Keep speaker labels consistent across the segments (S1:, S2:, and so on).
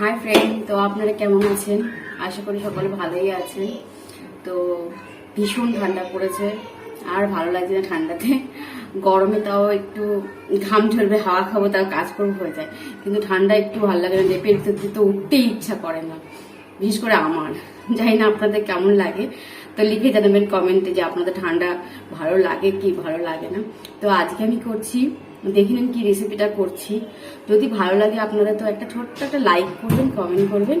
S1: Hi friend তো আপনারা কেমন আছেন? আশা করি সকলে ভালোই আছেন। তো ভীষণ ঠান্ডা পড়েছে। আর ভালো লাগছে না ঠান্ডাতে। গরমে তাও একটু ঘাম ঝরবে, হাওয়া খাব, তাও কাজ করব হয়ে যায়। কিন্তু ঠান্ডা একটু ভালো লাগে না লেপের ভিতর তো উঠতেই ইচ্ছা করে না। বিশেষ করে আমার। জানি না আপনাদের কেমন লাগে। তো লিখে জানাবেন কমেন্টে যে আপনাদের ঠান্ডা ভালো লাগে কি ভালো লাগে না। তো আজকে আমি করছি দেখে নিন কি রেসিপিটা করছি। যদি ভালো লাগে আপনারা তো একটা ছোট্ট একটা লাইক করবেন কমেন্ট করবেন।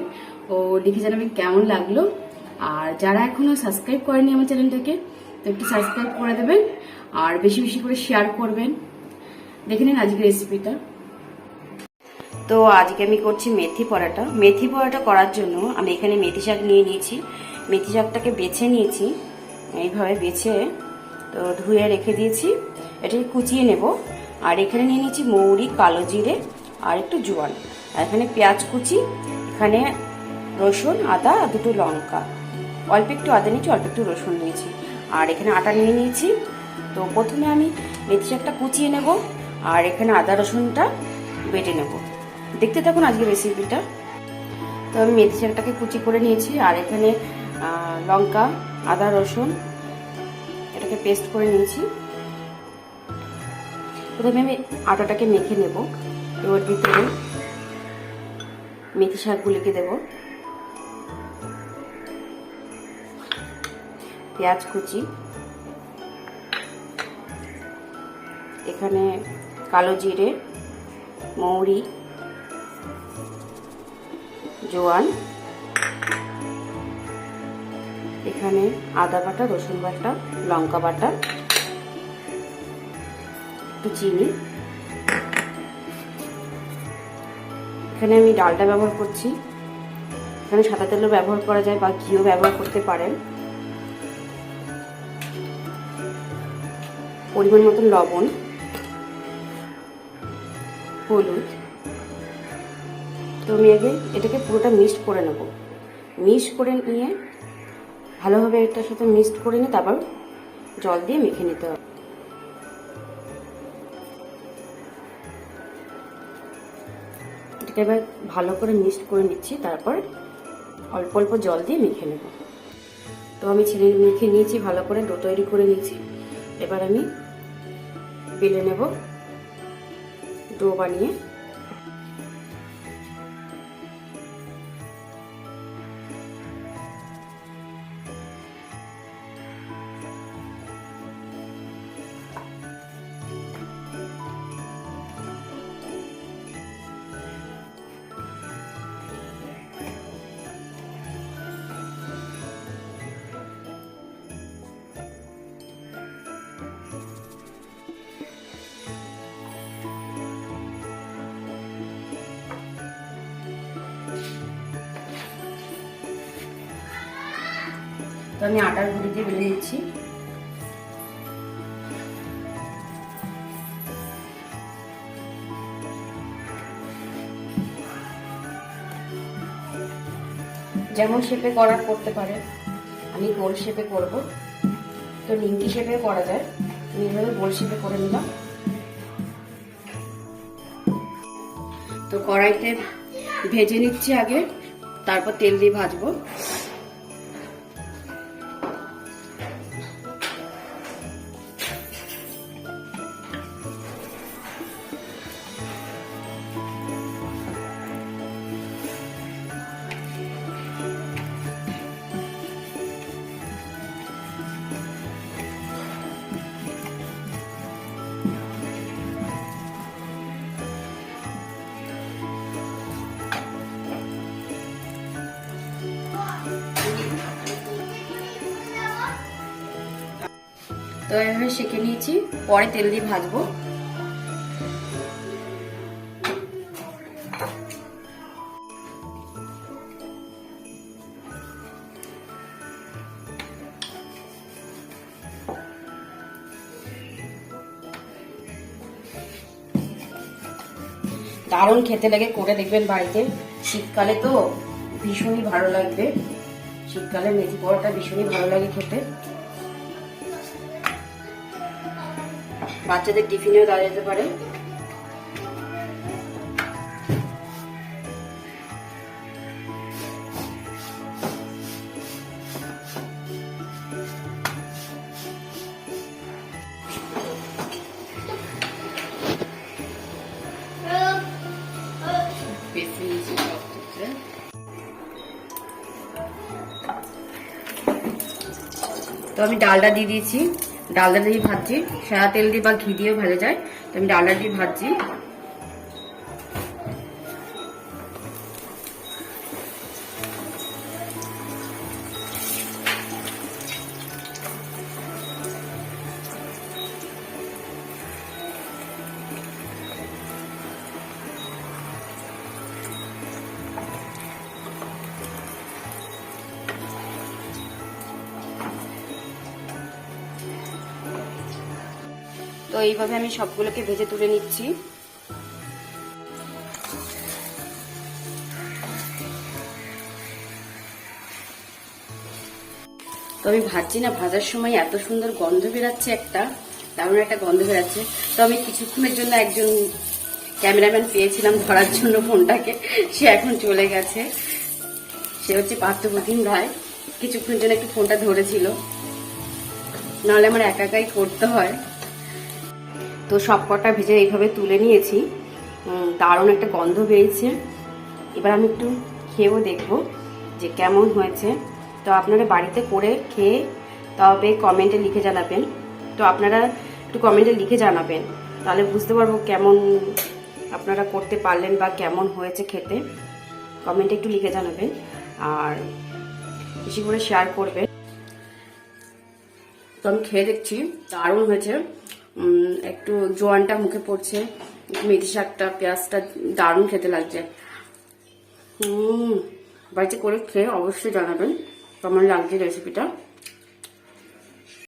S1: ও লিখে জানাবেন কেমন লাগল। আর যারা এখনও সাবস্ক্রাইব করেনি আমার চ্যানেলটাকে, তো একটু সাবস্ক্রাইব করে দেবেন আর বেশি বেশি করে শেয়ার করবেন। দেখে নিন আজকে রেসিপিটা তো আজকে আমি করছি মেথি পরাটা। মেথি পরাটা করার জন্য আমি এখানে মেথি শাক নিয়ে নিয়েছি। মেথি শাকটাকে বেছে নিয়েছি, এইভাবে বেছে, তো ধুয়ে রেখে দিয়েছি। এটাকে কুচিয়ে নেব। আর এখানে নিয়ে নিয়েছি মৌরি, কালো জিরে আর একটু জোয়ান। আর এখানে পেঁয়াজ কুচি, এখানে রসুন, আদা, আর দুটো লঙ্কা। অল্প একটু আদা নিয়েছি, অল্প একটু রসুন নিয়েছি। আর এখানে আটা নিয়ে নিয়েছি। তো প্রথমে আমি মেথি শাকটা কুচিয়ে নেব আর এখানে আদা, রসুনটা বেটে নেব। দেখতে থাকুন আজকে রেসিপিটা তো আমি মেথি শাকটাকে কুচি করে নিয়েছি আর এখানে লঙ্কা, আদা, রসুন এটাকে পেস্ট করে নিয়েছি। প্রথমে আমি আটাটাকে মেখে নেব। এবার ভিতরে মেথি শাকগুলিকে দেব। পেঁয়াজ কুচি। এখানে কালো জিরে, মৌরি, জোয়ান। এখানে আদা বাটা, রসুন বাটা, লঙ্কা বাটা। একটু চিনি এখানে আমি ডালটা ব্যবহার করছি। এখানে সাদা তেলও ব্যবহার করা যায় বা ঘিও ব্যবহার করতে পারেন। পরিমাণ মতো লবণ, হলুদ। তো আমি আগে এটাকে পুরোটা মিক্সড করে নেব। মিক্সড করে নিয়ে ভালোভাবে এটার সাথে মিক্সড করে নিয়ে তারপর জল দিয়ে মেখে নিতে হবে। এটাকে এবার ভালো করে মিক্সড করে নিচ্ছি, তারপর অল্প অল্প জল দিয়ে মেখে নেব। তো আমি ছেলে মেখে নিয়েছি, ভালো করে ডো তৈরি করে নিয়েছি। এবার আমি বেলে নেব, ডো বানিয়ে তো আমি আটার গুঁড়ি দিয়ে বেলে নিচ্ছি। যেমন শেপে করার করতে পারে, আমি গোল শেপে করব। তো নিমকি শেপে করা যায়। আমি এইভাবে গোল শেপে করে নিলাম। তো কড়াইতে ভেজে নিচ্ছি আগে, তারপর তেল দিয়ে ভাজবো। তো সেঁকে নিয়েছি। পরে তেল দিয়ে ভাজবো। দারুণ খেতে লাগে, করে দেখবেন বাড়িতে। শীতকালে তো ভীষণই ভালো লাগবে। শীতকালে মেথি পরোটা ভীষণই ভালো লাগে খেতে। বাচ্চাদের টিফিনেও দেওয়া যেতে পারে। তো আমি ডালটা দিয়ে দিয়েছি। ডালটা দিয়ে ভাজছি। সাদা তেল দিয়ে বা ঘি দিয়েও ভাজা যায়। তো আমি ডালটা দিয়ে ভাজছি। তো এইভাবে আমি সবগুলোকে ভেজে তুলে নিচ্ছি। তো আমি ভাজছি না, ভাজার সময় এত সুন্দর গন্ধ বেরাচ্ছে একটা, দারুণ একটা গন্ধ বেরাচ্ছে। তো আমি কিছুক্ষণের জন্য একজন ক্যামেরাম্যান পেয়েছিলাম ধরার জন্য ফোনটাকে, সে এখন চলে গেছে। সে হচ্ছে পার্থপ্রতিম রায় কিছুক্ষণের জন্য একটু ফোনটা ধরেছিল। নাহলে আমার একা একাই করতে হয়। তো সব কটা ভেজে এইভাবে তুলে নিয়েছি। দারুণ একটা গন্ধ বেরিয়েছে। এবার আমি একটু খেয়েও দেখব যে কেমন হয়েছে। তো আপনারা বাড়িতে করে খেয়ে তবে কমেন্টে লিখে জানাবেন। তো আপনারা একটু কমেন্টে লিখে জানাবেন। তাহলে বুঝতে পারব কেমন আপনারা করতে পারলেন বা কেমন হয়েছে খেতে। কমেন্টে একটু লিখে জানাবেন আর বেশি করে শেয়ার করবেন। তো আমি খেয়ে দেখছি, দারুণ হয়েছে। একটু জোয়ানটা মুখে পড়ছে, মেথি শাকটা, পেঁয়াজটা দারুণ খেতে লাগছে। হুম বাড়িতে করে খেয়ে অবশ্যই জানাবেন, কেমন লাগছে রেসিপিটা